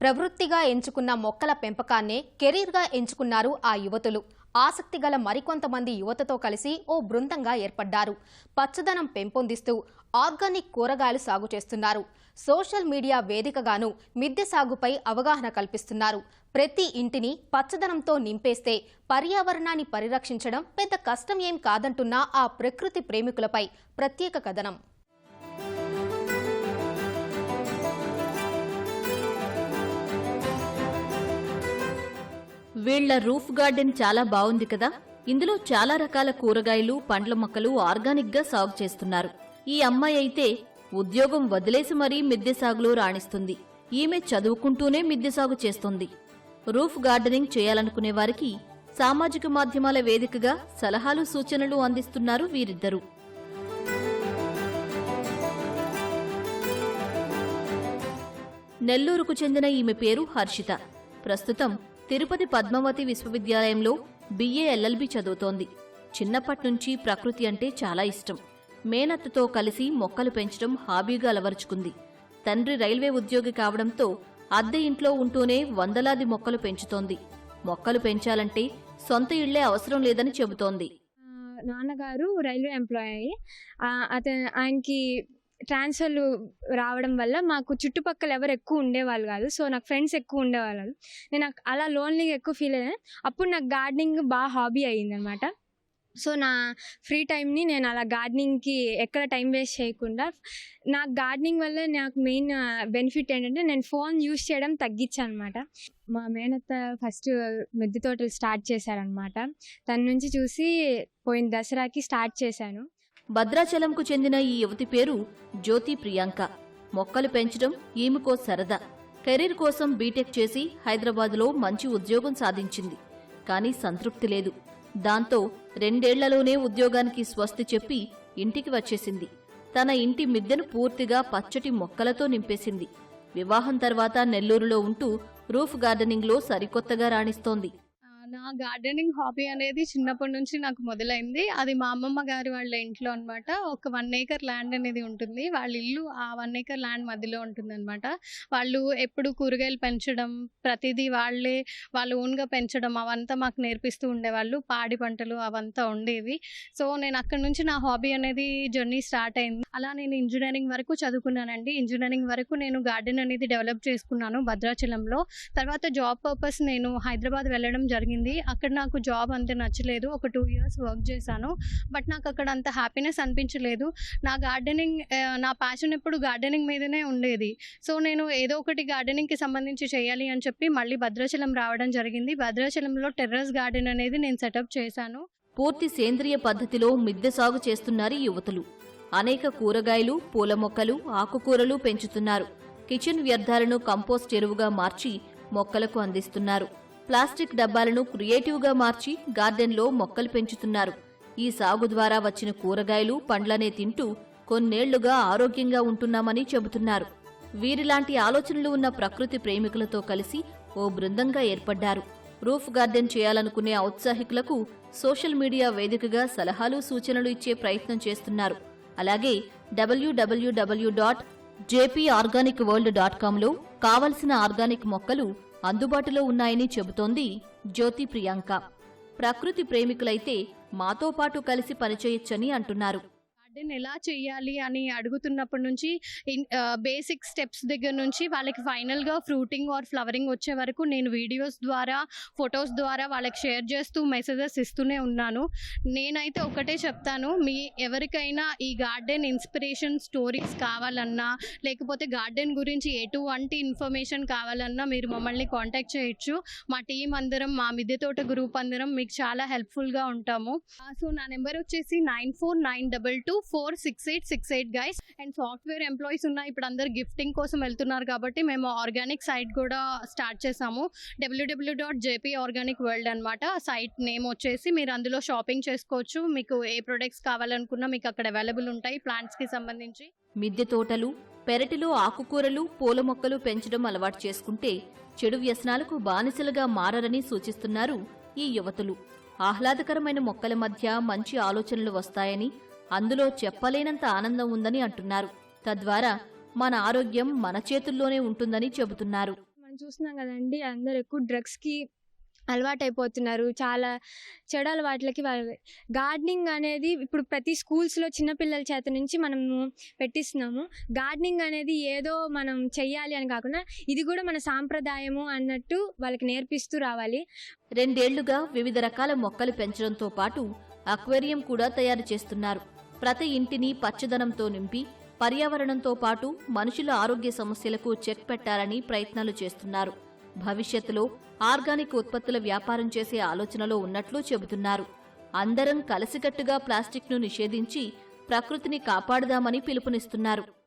ప్రవృత్తిగా ఎంచుకున్న మొక్కల పెంపకాన్నే కెరీర్గా ఎంచుకున్నారు ఆ యువతులు. ఆసక్తి గల మరికొంతమంది యువతతో కలిసి ఓ బృందంగా ఏర్పడ్డారు. పచ్చదనం పెంపొందిస్తూ ఆర్గానిక్ కూరగాయలు సాగు చేస్తున్నారు. సోషల్ మీడియా వేదికగాను మిద్దె సాగుపై అవగాహన కల్పిస్తున్నారు. ప్రతి ఇంటిని పచ్చదనంతో నింపేస్తే పర్యావరణాన్ని పరిరక్షించడం పెద్ద కష్టం ఏం కాదంటున్న ఆ ప్రకృతి ప్రేమికులపై ప్రత్యేక కథనం. వీళ్ళ రూఫ్ గార్డెన్ చాలా బాగుంది కదా? ఇందులో చాలా రకాల కూరగాయలు పండ్ల మొక్కలు ఆర్గానిక్గా సాగు చేస్తున్నారు. ఈ అమ్మాయి అయితే ఉద్యోగం వదిలేసి మరీ మిద్దె సాగులో రాణిస్తుంది. ఈమె చదువుకుంటూనే మిద్దె సాగు చేస్తుంది. రూఫ్ గార్డెనింగ్ చేయాలనుకునే వారికి సామాజిక మాధ్యమాల వేదికగా సలహాలు సూచనలు అందిస్తున్నారు వీరిద్దరూ. నెల్లూరుకు చెందిన ఈమె పేరు హర్షిత. ప్రస్తుతం తిరుపతి పద్మావతి విశ్వవిద్యాలయంలో బిఏ ఎల్ఎల్బి చదువుతోంది. చిన్నప్పటినుంచి ప్రకృతి అంటే చాలా ఇష్టం. మేనత్తతో కలిసి మొక్కలు పెంచడం హాబీగా అలవరుచుకుంది. తండ్రి రైల్వే ఉద్యోగి కావడంతో అద్దె ఇంట్లో ఉంటూనే వందలాది మొక్కలు పెంచుతోంది. మొక్కలు పెంచాలంటే సొంత ఇళ్ళే అవసరం లేదని చెబుతోంది. నాన్నగారు రైల్వే ఎంప్లాయీ. అతను ఆయనకి ట్రాన్స్ఫర్లు రావడం వల్ల మాకు చుట్టుపక్కల ఎవరు ఎక్కువ ఉండేవాళ్ళు కాదు. సో నాకు ఫ్రెండ్స్ ఎక్కువ ఉండేవాళ్ళు కాదు. నేను అలా లోన్లీగా ఎక్కువ ఫీల్ అయ్యాను. అప్పుడు నాకు గార్డెనింగ్ బాగా హాబీ అయ్యింది అనమాట సో నా ఫ్రీ టైంని నేను అలా గార్డెనింగ్కి ఎక్కడ టైం వేస్ట్ చేయకుండా నాకు గార్డెనింగ్ వల్ల నాకు మెయిన్ బెనిఫిట్ ఏంటంటే నేను ఫోన్ యూస్ చేయడం తగ్గించాను అనమాట మా మేనత్త ఫస్ట్ మిద్దె తోటలు స్టార్ట్ చేశారనమాట తన నుంచి చూసి పోయిన దసరాకి స్టార్ట్ చేశాను. భద్రాచలంకు చెందిన ఈ యువతి పేరు జ్యోతి ప్రియాంక. మొక్కలు పెంచడం ఈమెకో సరదా. కెరీర్ కోసం బీటెక్ చేసి హైదరాబాదులో మంచి ఉద్యోగం సాధించింది. కానీ సంతృప్తి లేదు. దాంతో రెండేళ్ళలోనే ఉద్యోగానికి స్వస్తి చెప్పి ఇంటికి వచ్చేసింది. తన ఇంటి మిద్దెను పూర్తిగా పచ్చటి మొక్కలతో నింపేసింది. వివాహం తర్వాత నెల్లూరులో ఉంటూ రూఫ్ గార్డెనింగ్లో సరికొత్తగా రాణిస్తోంది. నా గార్డెనింగ్ హాబీ అనేది చిన్నప్పటి నుంచి నాకు మొదలైంది. అది మా అమ్మమ్మ గారి వాళ్ళ ఇంట్లో అనమాట ఒక వన్ ఏకర్ ల్యాండ్ అనేది ఉంటుంది. వాళ్ళ ఇల్లు ఆ వన్ ఏకర్ ల్యాండ్ మధ్యలో ఉంటుంది అనమాట వాళ్ళు ఎప్పుడు కూరగాయలు పెంచడం ప్రతిదీ వాళ్ళే వాళ్ళు ఓన్గా పెంచడం అవంతా మాకు నేర్పిస్తూ ఉండేవాళ్ళు. పాడి పంటలు అవంతా ఉండేవి. సో నేను అక్కడ నుంచి నా హాబీ అనేది జర్నీ స్టార్ట్ అయింది. అలా నేను ఇంజనీరింగ్ వరకు చదువుకున్నానండి. ఇంజనీరింగ్ వరకు నేను గార్డెన్ అనేది డెవలప్ చేసుకున్నాను భద్రాచలంలో. తర్వాత జాబ్ పర్పస్ నేను హైదరాబాద్ వెళ్ళడం జరిగింది. అక్కడ నాకు జాబ్ అంత నచ్చలేదు. ఒక టూ ఇయర్స్ వర్క్ చేశాను. బట్ నాకు అక్కడ అంత హ్యాపీనెస్ అనిపించలేదు. నా గార్డెనింగ్ నా ప్యాషన్ ఎప్పుడు గార్డెనింగ్ మీదనే ఉండేది. సో నేను ఏదో ఒకటి గార్డెనింగ్కి సంబంధించి చేయాలి అని చెప్పి మళ్ళీ భద్రాచలం రావడం జరిగింది. భద్రాచలంలో టెర్రస్ గార్డెన్ అనేది నేను సెటప్ చేశాను. పూర్తి సేంద్రియ పద్ధతిలో మిద్దె సాగు చేస్తున్నారు యువతులు. అనేక కూరగాయలు పూల మొక్కలు ఆకుకూరలు పెంచుతున్నారు. కిచెన్ వ్యర్థాలను కంపోస్ట్ ఎరువుగా మార్చి మొక్కలకు అందిస్తున్నారు. ప్లాస్టిక్ డబ్బాలను క్రియేటివ్గా మార్చి గార్డెన్లో మొక్కలు పెంచుతున్నారు. ఈ సాగు ద్వారా వచ్చిన కూరగాయలు పండ్లనే తింటూ కొన్నేళ్ళుగా ఆరోగ్యంగా ఉంటున్నామని చెబుతున్నారు. వీరిలాంటి ఆలోచనలు ఉన్న ప్రకృతి ప్రేమికులతో కలిసి ఓ బృందంగా ఏర్పడ్డారు. రూఫ్ గార్డెన్ చేయాలనుకునే ఔత్సాహికులకు సోషల్ మీడియా వేదికగా సలహాలు సూచనలు ఇచ్చే ప్రయత్నం చేస్తున్నారు. అలాగే WWW dot JP organic world dot కామ్లో కావలసిన ఆర్గానిక్ మొక్కలు అందుబాటులో ఉన్నాయని చెబుతోంది జ్యోతి ప్రియాంక. ప్రకృతి ప్రేమికులైతే మాతో పాటు కలిసి పనిచేయొచ్చని అంటున్నారు. గార్డెన్ ఎలా చేయాలి అని అడుగుతున్నప్పటి నుంచి బేసిక్ స్టెప్స్ దగ్గర నుంచి వాళ్ళకి ఫైనల్గా ఫ్రూటింగ్ ఆర్ ఫ్లవరింగ్ వచ్చే వరకు నేను వీడియోస్ ద్వారా ఫొటోస్ ద్వారా వాళ్ళకి షేర్ చేస్తూ మెసేజెస్ ఇస్తూనే ఉన్నాను. నేనైతే ఒకటే చెప్తాను మీ ఎవరికైనా ఈ గార్డెన్ ఇన్స్పిరేషన్ స్టోరీస్ కావాలన్నా లేకపోతే గార్డెన్ గురించి ఎటువంటి ఇన్ఫర్మేషన్ కావాలన్నా మీరు మమ్మల్ని కాంటాక్ట్ చేయొచ్చు. మా టీం అందరం మా మిద్దె తోట గ్రూప్ అందరం మీకు చాలా హెల్ప్ఫుల్గా ఉంటాము. సో నా నెంబర్ వచ్చేసి nine four nine double two four six eight six eight guys and software employees ఉన్న ఇప్పుడు అందరు గిఫ్టింగ్ కోసం వెళ్తున్నారు కాబట్టి మేము ఆర్గానిక్ సైట్ కూడా స్టార్ట్ చేసాము. WW dot JP organic world అనమాట సైట్ నేమ్ వచ్చేసి మీరు అందులో షాపింగ్ చేసుకోవచ్చు. మీకు ఏ ప్రొడక్ట్స్ కావాలనుకున్నా మీకు అక్కడ అవైలబుల్ ఉంటాయి ప్లాంట్స్కి సంబంధించి. మిద్దె తోటలు పెరటిలో ఆకుకూరలు పూల మొక్కలు పెంచడం అలవాటు చేసుకుంటే చెడు వ్యసనాలకు బానిసలుగా మారరని సూచిస్తున్నారు ఈ యువతులు. ఆహ్లాదకరమైన మొక్కల మధ్య మంచి ఆలోచనలు వస్తాయని అందులో చెప్పలేనంత ఆనందం ఉందని అంటున్నారు. తద్వారా మన ఆరోగ్యం మన చేతుల్లోనే ఉంటుందని చెబుతున్నారు. మన చూస్తున్నాం కదండి అందరు ఎక్కువ డ్రగ్స్కి అలవాటైపోతున్నారు. చాలా చెడు అలవాట్లకి గార్డెనింగ్ అనేది ఇప్పుడు ప్రతి స్కూల్స్లో చిన్నపిల్లల చేత నుంచి మనము పెట్టిస్తున్నాము. గార్డెనింగ్ అనేది ఏదో మనం చెయ్యాలి అని కాకుండా ఇది కూడా మన సాంప్రదాయము అన్నట్టు వాళ్ళకి నేర్పిస్తూ రావాలి. రెండేళ్ళుగా వివిధ రకాల మొక్కలు పెంచడంతో పాటు అక్వేరియం కూడా తయారు చేస్తున్నారు. ప్రతి ఇంటిని పచ్చదనంతో నింపి పర్యావరణంతో పాటు మనుషుల ఆరోగ్య సమస్యలకు చెక్ పెట్టాలని ప్రయత్నాలు చేస్తున్నారు. భవిష్యత్తులో ఆర్గానిక్ ఉత్పత్తుల వ్యాపారం చేసే ఆలోచనలో ఉన్నట్లు చెబుతున్నారు. అందరం కలిసికట్టుగా ప్లాస్టిక్ను నిషేధించి ప్రకృతిని కాపాడుదామని పిలుపునిస్తున్నారు.